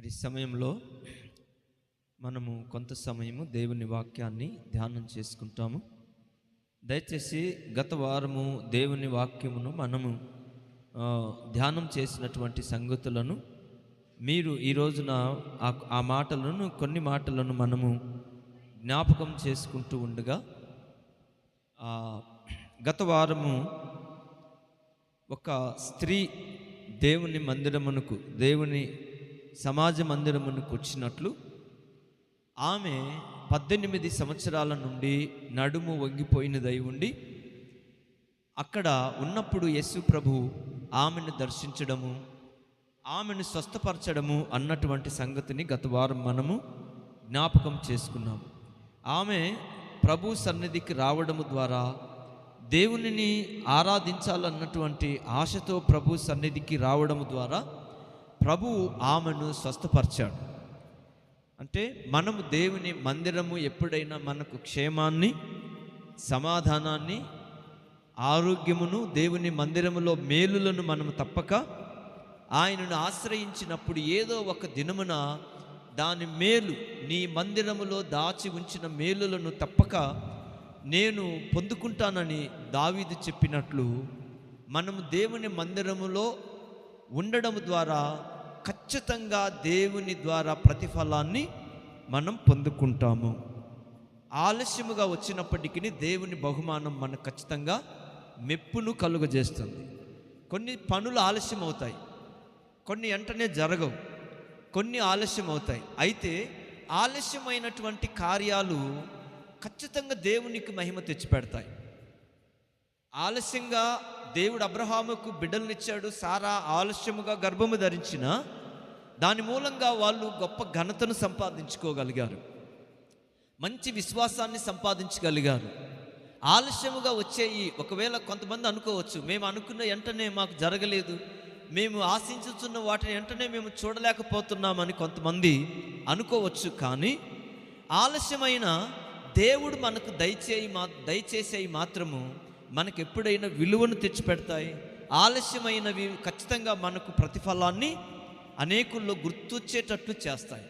మరి సమయంలో మనము కొంత సమయము దేవుని వాక్యాన్ని ధ్యానం చేసుకుంటాము. దయచేసి గత వారము దేవుని వాక్యమును మనము ధ్యానం చేసినటువంటి సంగతులను మీరు ఈ రోజున ఆ- ఆ మాటలను కొన్ని మాటలను మనము జ్ఞాపకం చేసుకుంటూ ఉండగా గత వారము ఒక స్త్రీ దేవుని మందిరమునకు దేవుని సమాజ మందిరమునకు వచ్చినట్లు ఆమె పద్దెనిమిది సంవత్సరాల నుండి నడుము వంగిపోయినదై ఉండి అక్కడ ఉన్నప్పుడు యేసు ప్రభు ఆమెను దర్శించడము ఆమెను స్వస్థపరచడము అన్నటువంటి సంగతిని గత వారం మనము జ్ఞాపకం చేసుకున్నాము. ఆమె ప్రభు సన్నిధికి రావడము ద్వారా దేవునిని ఆరాధించాలన్నటువంటి ఆశతో ప్రభు సన్నిధికి రావడము ద్వారా ప్రభు ఆమెను స్వస్థపరిచాడు. అంటే మనము దేవుని మందిరము ఎప్పుడైనా మనకు క్షేమాన్ని సమాధానాన్ని ఆరోగ్యమును దేవుని మందిరములో మేలులను మనము తప్పక ఆయనను ఆశ్రయించినప్పుడు ఏదో ఒక దినమున దాని మేలు నీ మందిరములో దాచి ఉంచిన మేలులను తప్పక నేను పొందుకుంటానని దావీదు చెప్పినట్లు మనము దేవుని మందిరములో ఉండడం ద్వారా ఖచ్చితంగా దేవుని ద్వారా ప్రతిఫలాన్ని మనం పొందుకుంటాము. ఆలస్యముగా వచ్చినప్పటికీ దేవుని బహుమానం మనకు ఖచ్చితంగా మెప్పును కలుగజేస్తుంది. కొన్ని పనులు ఆలస్యం అవుతాయి కొన్ని వెంటనే జరగవు. కొన్ని ఆలస్యం అవుతాయి అయితే ఆలస్యమైనటువంటి కార్యాలు ఖచ్చితంగా దేవునికి మహిమ తెచ్చిపెడతాయి. ఆలస్యంగా దేవుడు అబ్రహాముకు బిడ్డలనిచ్చాడు. సారా ఆలస్యముగా గర్భము ధరించిన దాని మూలంగా వాళ్ళు గొప్ప ఘనతను సంపాదించుకోగలిగారు. మంచి విశ్వాసాన్ని సంపాదించగలిగారు. ఆలస్యముగా వచ్చేయి. ఒకవేళ కొంతమంది అనుకోవచ్చు మేము అనుకున్న వెంటనే మాకు జరగలేదు. మేము ఆశించుతున్న వాటిని వెంటనే మేము చూడలేకపోతున్నామని కొంతమంది అనుకోవచ్చు కానీ ఆలస్యమైన దేవుడు మనకు దయచేయి మా దయచేసేవి మాత్రము మనకు ఎప్పుడైనా విలువను తెచ్చిపెడతాయి ఆలస్యమైనవి ఖచ్చితంగా మనకు ప్రతిఫలాన్ని అనేకుల్లో గుర్తొచ్చేటట్లు చేస్తాయి.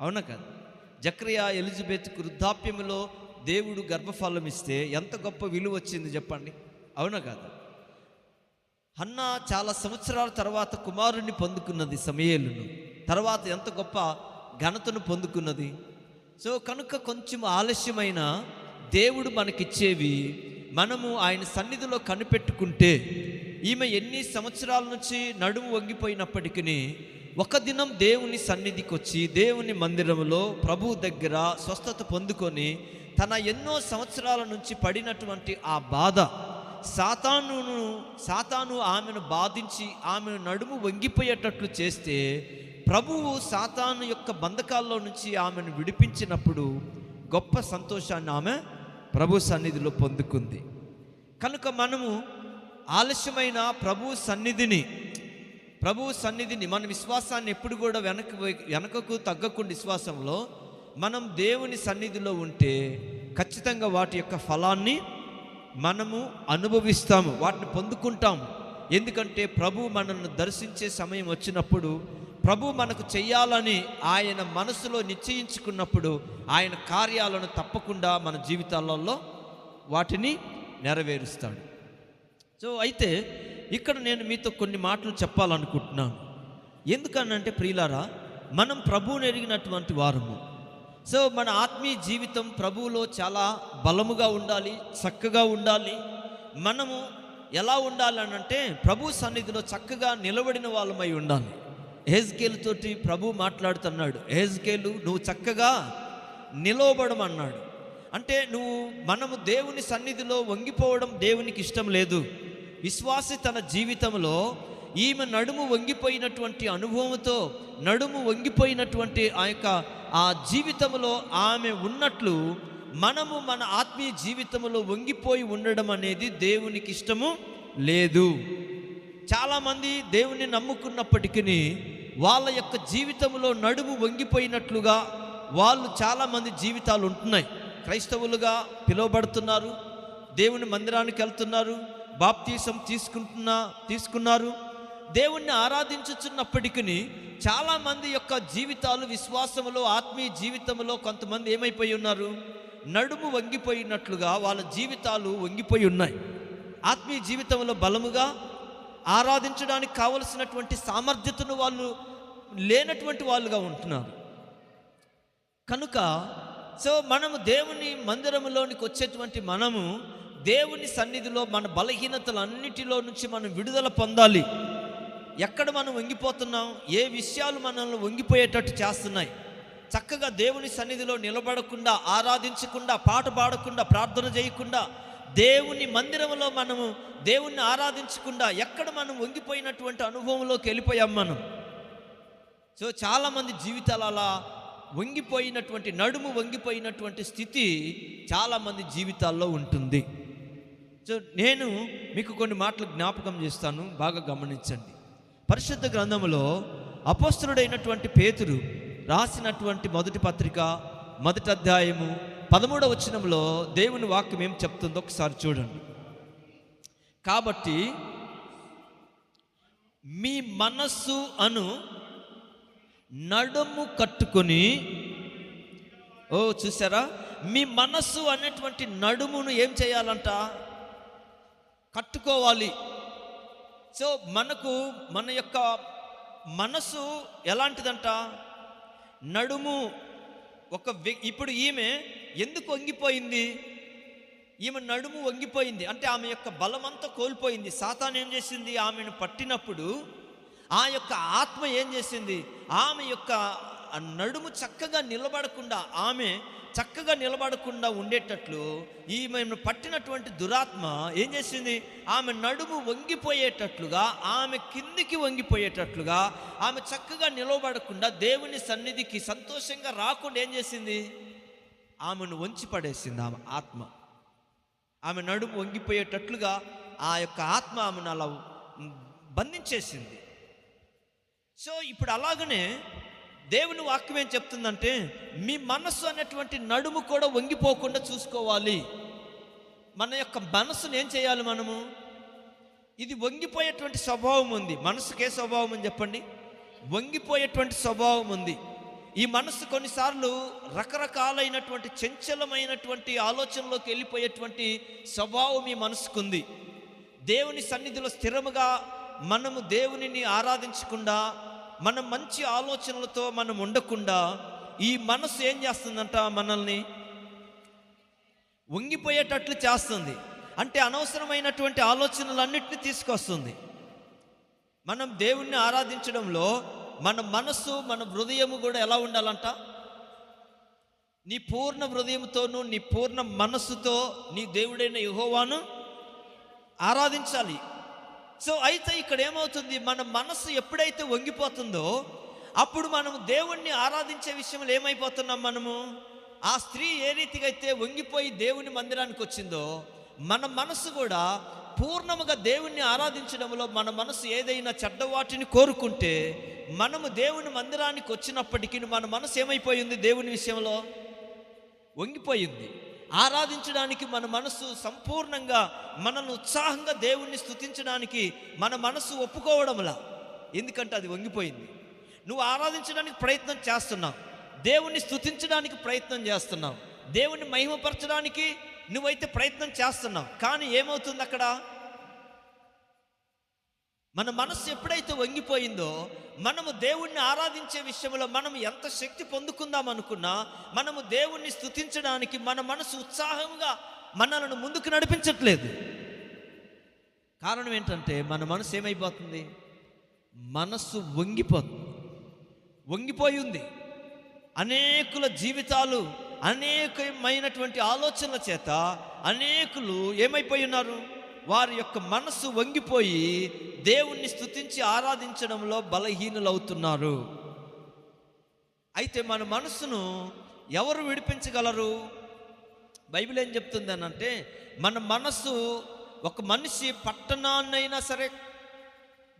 అవునా కదా? జక్రియా ఎలిజబెత్ వృద్ధాప్యములో దేవుడు గర్భఫలం ఇస్తే ఎంత గొప్ప విలువ వచ్చింది చెప్పండి? అవునా కాదు? అన్న చాలా సంవత్సరాల తర్వాత కుమారుణ్ణి పొందుకున్నది సమయేలును. తర్వాత ఎంత గొప్ప ఘనతను పొందుకున్నది? సో కనుక కొంచెం ఆలస్యమైన దేవుడు మనకిచ్చేవి మనము ఆయన సన్నిధిలో కనిపెట్టుకుంటే ఈమె ఎన్ని సంవత్సరాల నుంచి నడుము వంగిపోయినప్పటికీ ఒక దినం దేవుని సన్నిధికి వచ్చి దేవుని మందిరంలో ప్రభు దగ్గర స్వస్థత పొందుకొని తన ఎన్నో సంవత్సరాల నుంచి పడినటువంటి ఆ బాధ సాతానును సాతాను ఆమెను బాధించి ఆమెను నడుము వంగిపోయేటట్లు చేస్తే ప్రభువు సాతాను యొక్క బంధకాల్లో నుంచి ఆమెను విడిపించినప్పుడు గొప్ప సంతోషాన్ని ఆమె ప్రభు సన్నిధిలో పొందుకుంది. కనుక మనము ఆలస్యమైన ప్రభు సన్నిధిని ప్రభు సన్నిధిని మన విశ్వాసాన్ని ఎప్పుడు కూడా వెనక వెనకకు తగ్గకుండా విశ్వాసంలో మనం దేవుని సన్నిధిలో ఉంటే ఖచ్చితంగా వాటి యొక్క ఫలాన్ని మనము అనుభవిస్తాము వాటిని పొందుకుంటాము. ఎందుకంటే ప్రభు మనల్ని దర్శించే సమయం వచ్చినప్పుడు ప్రభు మనకు చెయ్యాలని ఆయన మనసులో నిశ్చయించుకున్నప్పుడు ఆయన కార్యాలను తప్పకుండా మన జీవితాలలో వాటిని నెరవేరుస్తాడు. సో అయితే ఇక్కడ నేను మీతో కొన్ని మాటలు చెప్పాలనుకుంటున్నాను. ఎందుకనంటే ప్రియులారా మనం ప్రభువుని ఎరిగినటువంటి వారము. సో మన ఆత్మీయ జీవితం ప్రభువులో చాలా బలముగా ఉండాలి చక్కగా ఉండాలి. మనము ఎలా ఉండాలి అంటే ప్రభు సన్నిధిలో చక్కగా నిలబడిన వాళ్ళమై ఉండాలి. హెజ్కేలు తోటి ప్రభు మాట్లాడుతున్నాడు హెజ్కేలు నువ్వు చక్కగా నిలవబడమన్నాడు. అంటే నువ్వు మనము దేవుని సన్నిధిలో వంగిపోవడం దేవునికి ఇష్టం లేదు. విశ్వాసి తన జీవితంలో ఈమె నడుము వంగిపోయినటువంటి అనుభవంతో నడుము వంగిపోయినటువంటి ఆ యొక్క ఆ జీవితంలో ఆమె ఉన్నట్లు మనము మన ఆత్మీయ జీవితంలో వంగిపోయి ఉండడం అనేది దేవునికి ఇష్టము లేదు. చాలామంది దేవుని నమ్ముకున్నప్పటికీ వాళ్ళ యొక్క జీవితంలో నడుము వంగిపోయినట్లుగా వాళ్ళు చాలామంది జీవితాలు ఉంటున్నాయి. క్రైస్తవులుగా పిలువబడుతున్నారు దేవుని మందిరానికి వెళ్తున్నారు బాప్తీసం తీసుకుంటున్నా తీసుకున్నారు. దేవుణ్ణి ఆరాధించుచున్నప్పటికీ చాలామంది యొక్క జీవితాలు విశ్వాసములో ఆత్మీయ జీవితంలో కొంతమంది ఏమైపోయి ఉన్నారు? నడుము వంగిపోయినట్లుగా వాళ్ళ జీవితాలు వంగిపోయి ఉన్నాయి. ఆత్మీయ జీవితంలో బలముగా ఆరాధించడానికి కావలసినటువంటి సామర్థ్యతను వాళ్ళు లేనటువంటి వాళ్ళుగా ఉంటున్నారు. కనుక సో మనము దేవుని మందిరములోనికి వచ్చేటువంటి మనము దేవుని సన్నిధిలో మన బలహీనతలు అన్నిటిలో నుంచి మనం విడుదల పొందాలి. ఎక్కడ మనం వంగిపోతున్నాం ఏ విషయాలు మనల్ని వంగిపోయేటట్టు చేస్తున్నాయి. చక్కగా దేవుని సన్నిధిలో నిలబడకుండా ఆరాధించకుండా పాట పాడకుండా ప్రార్థన చేయకుండా దేవుని మందిరంలో మనము దేవుణ్ణి ఆరాధించకుండా ఎక్కడ మనం వంగిపోయినటువంటి అనుభవంలోకి వెళ్ళిపోయాం మనం. సో చాలామంది జీవితాలు అలా వంగిపోయినటువంటి నడుము వంగిపోయినటువంటి స్థితి చాలామంది జీవితాల్లో ఉంటుంది. సో నేను మీకు కొన్ని మాటలు జ్ఞాపకం చేస్తాను బాగా గమనించండి. పరిశుద్ధ గ్రంథంలో అపస్తుడైనటువంటి పేతురు రాసినటువంటి మొదటి పత్రిక మొదటి అధ్యాయము పదమూడవ వచనంలో దేవుని వాక్యం ఏం చెప్తుందో ఒకసారి చూడండి. కాబట్టి మీ మనస్సు అను నడుము కట్టుకొని ఓ చూసారా? మీ మనస్సు అనేటువంటి నడుమును ఏం చేయాలంట? కట్టుకోవాలి. సో మనకు మన యొక్క మనసు ఎలాంటిదంట? నడుము ఒక ఇప్పుడు ఈమె ఎందుకు వంగిపోయింది? ఈమె నడుము వంగిపోయింది. అంటే ఆమె యొక్క బలమంతా కోల్పోయింది. సాతాన్ ఏం చేసింది? ఆమెను పట్టినప్పుడు ఆ యొక్క ఆత్మ ఏం చేసింది? ఆమె యొక్క నడుము చక్కగా నిలబడకుండా ఆమె చక్కగా నిలబడకుండా ఉండేటట్లు ఈమెను పట్టినటువంటి దురాత్మ ఏం చేసింది? ఆమె నడుము వంగిపోయేటట్లుగా ఆమె కిందికి వంగిపోయేటట్లుగా ఆమె చక్కగా నిలబడకుండా దేవుని సన్నిధికి సంతోషంగా రాకుండా ఏం చేసింది? ఆమెను వంచి పడేసింది ఆమె ఆత్మ. ఆమె నడుము వంగిపోయేటట్లుగా ఆ యొక్క ఆత్మ ఆమెను అలా బంధించేసింది. సో ఇప్పుడు అలాగనే దేవుని వాక్యం ఏం చెప్తుందంటే మీ మనస్సు అనేటువంటి నడుము కూడా వంగిపోకుండా చూసుకోవాలి. మన యొక్క మనస్సును ఏం చేయాలి మనము? ఇది వంగిపోయేటువంటి స్వభావం ఉంది. మనసుకే స్వభావం అని చెప్పండి? వంగిపోయేటువంటి స్వభావం ఉంది. ఈ మనసు కొన్నిసార్లు రకరకాలైనటువంటి చంచలమైనటువంటి ఆలోచనలోకి వెళ్ళిపోయేటువంటి స్వభావం ఈ మనసుకుంది దేవుని సన్నిధిలో స్థిరముగా మనము దేవునిని ఆరాధించకుండా మనం మంచి ఆలోచనలతో మనం ఉండకుండా ఈ మనసు ఏం చేస్తుందంట మనల్ని? వంగిపోయేటట్లు చేస్తుంది. అంటే అనవసరమైనటువంటి ఆలోచనలన్నింటినీ తీసుకొస్తుంది. మనం దేవుణ్ణి ఆరాధించడంలో మన మనస్సు మన హృదయము కూడా ఎలా ఉండాలంట? నీ పూర్ణ హృదయంతోనూ నీ పూర్ణ మనస్సుతో నీ దేవుడైన యుహోవాను ఆరాధించాలి. సో అయితే ఇక్కడ ఏమవుతుంది? మన మనస్సు ఎప్పుడైతే వంగిపోతుందో అప్పుడు మనం దేవుణ్ణి ఆరాధించే విషయంలో ఏమైపోతున్నాం మనము? ఆ స్త్రీ ఏ రీతిగా అయితే వంగిపోయి దేవుని మందిరానికి వచ్చిందో మన మనసు కూడా పూర్ణముగా దేవుణ్ణి ఆరాధించడంలో మన మనసు ఏదైనా చెడ్డవాటిని కోరుకుంటే మనము దేవుని మందిరానికి వచ్చినప్పటికీ మన మనసు ఏమైపోయింది దేవుని విషయంలో? వంగిపోయింది. ఆరాధించడానికి మన మనసు సంపూర్ణంగా మనల్ని ఉత్సాహంగా దేవుణ్ణి స్థుతించడానికి మన మనసు ఒప్పుకోవడంలా. ఎందుకంటే అది వంగిపోయింది. నువ్వు ఆరాధించడానికి ప్రయత్నం చేస్తున్నావు. దేవుణ్ణి స్థుతించడానికి ప్రయత్నం చేస్తున్నావు. దేవుణ్ణి మహిమపరచడానికి నువ్వైతే ప్రయత్నం చేస్తున్నావు. కానీ ఏమవుతుంది అక్కడ? మన మనస్సు ఎప్పుడైతే వంగిపోయిందో మనము దేవుణ్ణి ఆరాధించే విషయంలో మనం ఎంత శక్తి పొందుకుందాం అనుకున్నా మనము దేవుణ్ణి స్థుతించడానికి మన మనసు ఉత్సాహంగా మనలను ముందుకు నడిపించట్లేదు. కారణం ఏంటంటే మన మనసు ఏమైపోతుంది? మనస్సు వంగిపోతుంది. వంగిపోయి ఉంది. అనేకుల జీవితాలు అనేకమైనటువంటి ఆలోచనల చేత అనేకులు ఏమైపోయి ఉన్నారు? వారి యొక్క మనసు వంగిపోయి దేవుణ్ణి స్థుతించి ఆరాధించడంలో బలహీనులవుతున్నారు. అయితే మన మనస్సును ఎవరు విడిపించగలరు? బైబిల్ ఏం చెప్తుంది అని అంటే మన మనస్సు ఒక మనిషి పట్టణాన్నైనా సరే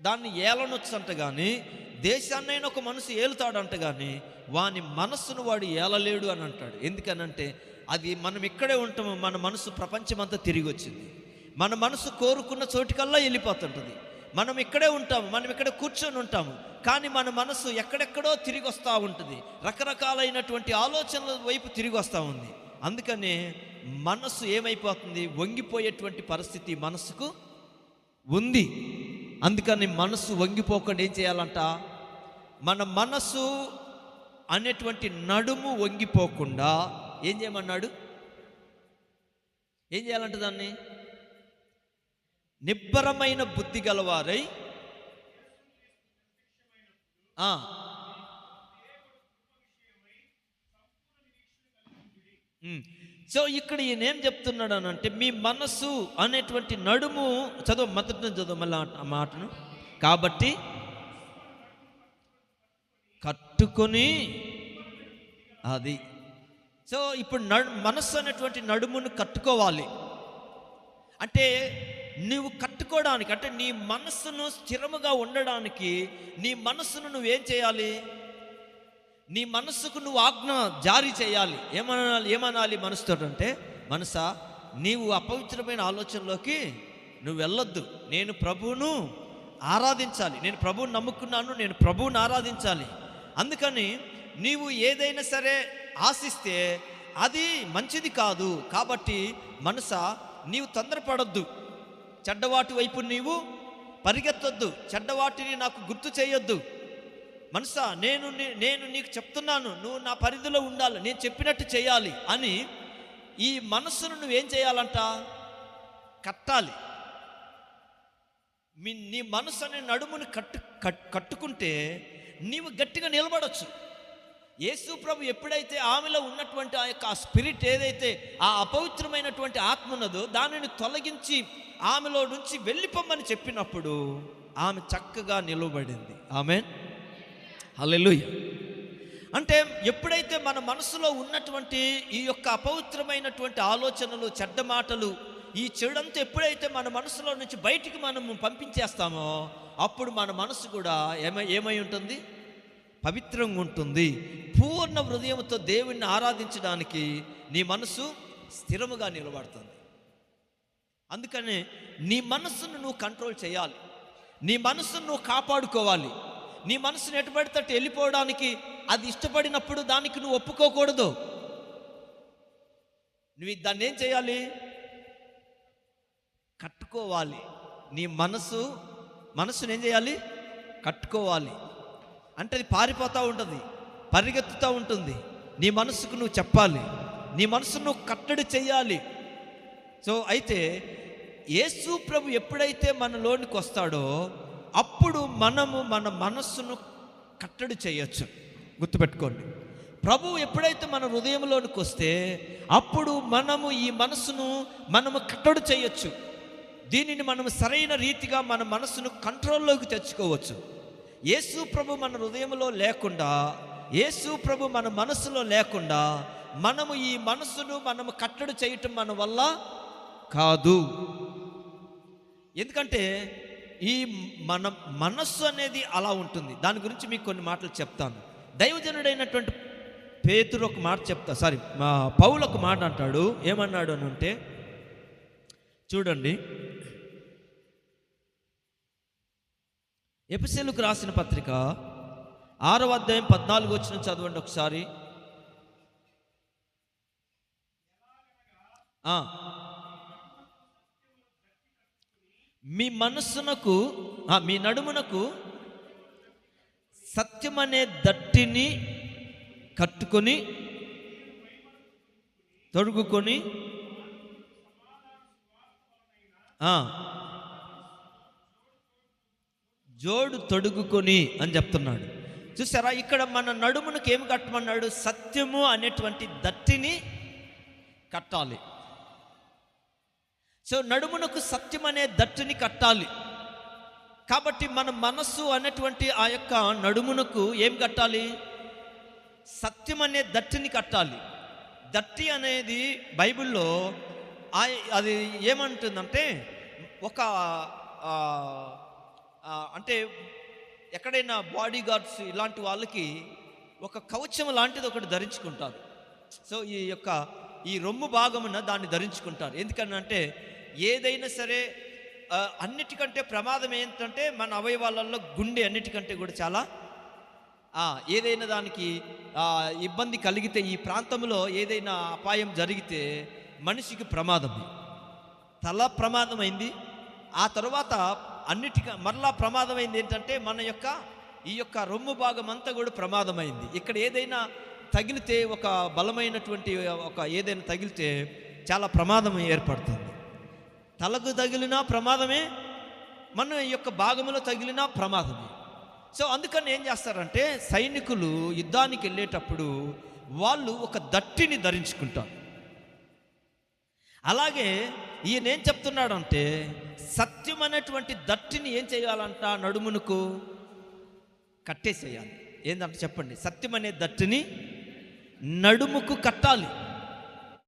దాన్ని ఏలనొచ్చంట కానీ దేశాన్నైనా ఒక మనసు ఏలుతాడంట కానీ వాని మనస్సును వాడు ఏలలేడు అని అంటాడు. ఎందుకనంటే అది మనం ఇక్కడే ఉంటాము మన మనసు ప్రపంచమంతా తిరిగి వచ్చింది మన మనసు కోరుకున్న చోటికల్లా వెళ్ళిపోతుంటుంది. మనం ఇక్కడే ఉంటాము మనం ఇక్కడ కూర్చొని ఉంటాము కానీ మన మనసు ఎక్కడెక్కడో తిరిగి వస్తూ ఉంటుంది. రకరకాలైనటువంటి ఆలోచనల వైపు తిరిగి వస్తూ ఉంది. అందుకనే మనస్సు ఏమైపోతుంది? వంగిపోయేటువంటి పరిస్థితి మనసుకు ఉంది. అందుకని మనసు వంగిపోకుండా ఏం చేయాలంట? మన మనసు అనేటువంటి నడుము వంగిపోకుండా ఏం చేయమన్నాడు? ఏం చేయాలంట దాన్ని? నిబ్బరమైన బుద్ధి గలవారై సో ఇక్కడ ఈయన ఏం చెప్తున్నాడు అని అంటే మీ మనస్సు అనేటువంటి నడుము చదువు మొదటి చదువు మళ్ళీ మాటను. కాబట్టి కట్టుకొని అది. సో ఇప్పుడు నడు మనస్సు అనేటువంటి నడుమును కట్టుకోవాలి. అంటే నువ్వు కట్టుకోవడానికి అంటే నీ మనస్సును స్థిరముగా ఉండడానికి నీ మనస్సును నువ్వేం చేయాలి? నీ మనస్సుకు నువ్వు ఆజ్ఞ జారీ చేయాలి. ఏమనాలి ఏమనాలి మనసుతో అంటే మనసా నీవు అపవిత్రమైన ఆలోచనలోకి నువ్వు వెళ్ళొద్దు. నేను ప్రభువును ఆరాధించాలి. నేను ప్రభువుని నమ్ముకున్నాను నేను ప్రభువుని ఆరాధించాలి. అందుకని నీవు ఏదైనా సరే ఆశిస్తే అది మంచిది కాదు. కాబట్టి మనసా నీవు తొందరపడొద్దు. చెడ్డవాటి వైపు నీవు పరిగెత్తొద్దు. చెడ్డవాటిని నాకు గుర్తు చేయొద్దు. మనసా నేను నీ- నేను నీకు చెప్తున్నాను. నువ్వు నా పరిధిలో ఉండాలి. నేను చెప్పినట్టు చేయాలి అని ఈ మనస్సును నువ్వేం చేయాలంట? కట్టాలి. మీ నీ మనసు అనే నడుమును కట్టు కట్- కట్టుకుంటే నీవు గట్టిగా నిలబడొచ్చు. యేసు ప్రభు ఎప్పుడైతే ఆమెలో ఉన్నటువంటి ఆ యొక్క ఆ స్పిరిట్ ఏదైతే ఆ అపవిత్రమైనటువంటి ఆత్మ ఉన్నదో దానిని తొలగించి ఆమెలో నుంచి వెళ్ళిపోమని చెప్పినప్పుడు ఆమె చక్కగా నిలబడింది. ఆమె హల్లెలూయ. అంటే ఎప్పుడైతే మన మనసులో ఉన్నటువంటి ఈ యొక్క అపవిత్రమైనటువంటి ఆలోచనలు చెడ్డ మాటలు ఈ చెడంతా ఎప్పుడైతే మన మనసులో నుంచి బయటికి మనము పంపించేస్తామో అప్పుడు మన మనసు కూడా ఏమై ఏమై ఉంటుంది? పవిత్రంగా ఉంటుంది. పూర్ణ హృదయంతో దేవుణ్ణి ఆరాధించడానికి నీ మనసు స్థిరముగా నిలబడుతుంది. అందుకనే నీ మనసును నువ్వు కంట్రోల్ చేయాలి. నీ మనసును నువ్వు కాపాడుకోవాలి. నీ మనసును ఎటుపడితే వెళ్ళిపోవడానికి అది ఇష్టపడినప్పుడు దానికి నువ్వు ఒప్పుకోకూడదు. నువ్వు దాన్ని ఏం చేయాలి? కట్టుకోవాలి. నీ మనసు మనసును ఏం చేయాలి? కట్టుకోవాలి. అంటే అది పారిపోతూ ఉంటుంది పరిగెత్తుతూ ఉంటుంది. నీ మనసుకు నువ్వు చెప్పాలి. నీ మనసును నువ్వు కట్టడి చేయాలి సో అయితే యేసు ప్రభు ఎప్పుడైతే మనలోనికి వస్తాడో అప్పుడు మనము మన మనస్సును కట్టడి చేయొచ్చు. గుర్తుపెట్టుకోండి. ప్రభు ఎప్పుడైతే మన హృదయంలోనికి వస్తే అప్పుడు మనము ఈ మనసును మనము కట్టడి చేయొచ్చు. దీనిని మనం సరైన రీతిగా మన మనసును కంట్రోల్లోకి తెచ్చుకోవచ్చు. యేసు ప్రభు మన హృదయంలో లేకుండా యేసు ప్రభు మన మనస్సులో లేకుండా మనము ఈ మనసును మనము కట్టడి చేయటం మన వల్ల కాదు. ఎందుకంటే ఈ మన మనస్సు అనేది అలా ఉంటుంది. దాని గురించి మీకు కొన్ని మాటలు చెప్తాను. దైవజనుడైనటువంటి పేతురు ఒక మాట చెప్తా సారీ మా పౌలు ఒక మాట అంటాడు. ఏమన్నాడు అని అంటే చూడండి. ఎపిసెలకు రాసిన పత్రిక ఆరో అధ్యాయం పద్నాలుగు వచ్చిన చదవండి ఒకసారి. మీ మనస్సునకు ఆ, మీ నడుమునకు సత్యమనే దట్టిని కట్టుకొని తొడుగుకొని ఆ, జోడు తొడుగుకొని అని చెప్తున్నాడు. చూసారా? ఇక్కడ మన నడుమునకు ఏమి కట్టమన్నాడు? సత్యము అనేటువంటి దట్టిని కట్టాలి. సో నడుమునకు సత్యం అనే దట్టుని కట్టాలి. కాబట్టి మన మనస్సు అనేటువంటి ఆ యొక్క నడుమునకు ఏం కట్టాలి? సత్యం అనే దట్టిని కట్టాలి. దట్టి అనేది బైబిల్లో అది ఏమంటుందంటే ఒక అంటే ఎక్కడైనా బాడీ గార్డ్స్ ఇలాంటి వాళ్ళకి ఒక కవచం లాంటిది ఒకటి ధరించుకుంటారు. సో ఈ యొక్క ఈ రొమ్ము భాగమున దాన్ని ధరించుకుంటారు. ఎందుకనంటే ఏదైనా సరే అన్నిటికంటే ప్రమాదం ఏంటంటే మన అవయవాలలో గుండె అన్నిటికంటే కూడా చాలా ఏదైనా దానికి ఇబ్బంది కలిగితే ఈ ప్రాంతంలో ఏదైనా అపాయం జరిగితే మనిషికి ప్రమాదం తల ప్రమాదమైంది. ఆ తర్వాత అన్నిటిక మరలా ప్రమాదమైంది ఏంటంటే మన యొక్క ఈ యొక్క రొమ్ము భాగం అంతా కూడా ప్రమాదమైంది. ఇక్కడ ఏదైనా తగిలితే ఒక బలమైనటువంటి ఒక ఏదైనా తగిలితే చాలా ప్రమాదం ఏర్పడుతుంది. తలకు తగిలినా ప్రమాదమే మన యొక్క భాగంలో తగిలినా ప్రమాదమే. సో అందుకని ఏం చేస్తారంటే సైనికులు యుద్ధానికి వెళ్ళేటప్పుడు వాళ్ళు ఒక దట్టిని ధరించుకుంటారు. అలాగే ఈయన ఏం చెప్తున్నాడంటే సత్యం అనేటువంటి దట్టిని ఏం చేయాలంట నడుమునకు? కట్టేసేయాలి. ఏంటంటే చెప్పండి సత్యం అనే దట్టిని నడుముకు కట్టాలి.